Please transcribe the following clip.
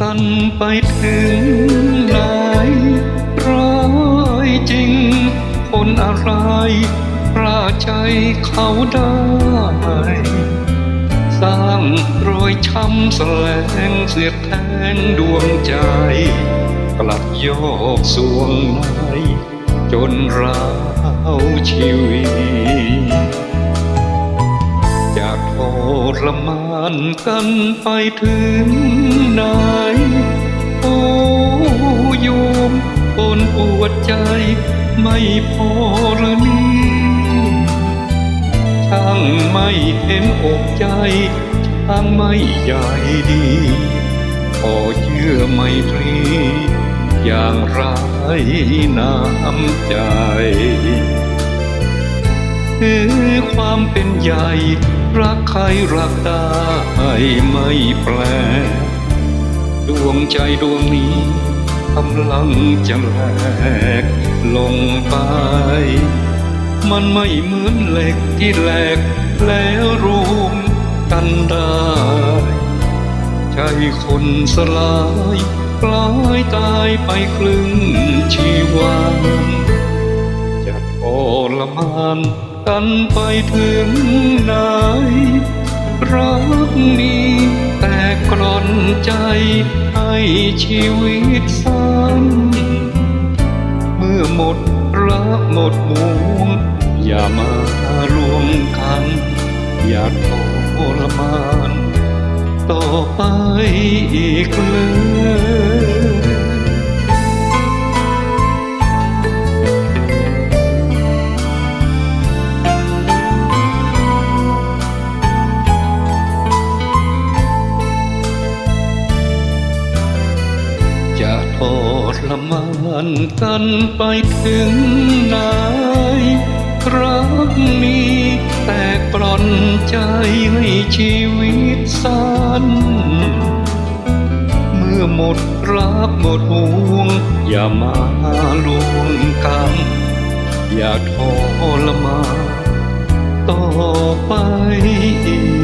กันไปถึงไหนร้ายจริง คนอะไรปราใจเขาได้ สร้างรอยช้ำแสลงเสียแทงดวงใจ กลับโยกสวงในจนราวชีวิต รมานกันไปถึงไหนโอ้โยมคนปวดใจไม่พอหรือนี่ช่างไม่เห็นอกใจช่างไม่ใหญ่ดีพอเชื่อไมตรี อย่างไรน้ำใจคือความเป็นใหญ่ รักใครรักได้ไม่แปล ดวงใจดวงนี้กำลังจะแหลกลงไป มันไม่เหมือนเหล็กที่แหลกแล้วรวมกันได้ใจคนสลายกลายตายไปครึ่งชีวันจะทรมาน กันไปถึงไหน รักนี้แต่กร่อนใจให้ชีวิตสั้นเมื่อหมดรักหมดห่วง อย่ามารวมกัน อย่าทรมาน ต่อไปอีกเลย จะทรมานกันไปถึงไหนรักนี้แต่กล่อนใจให้ชีวิตสั้น เมื่อหมดรักหมดห่วง อย่ามาลวงกันอย่าทรมานต่อไปอีก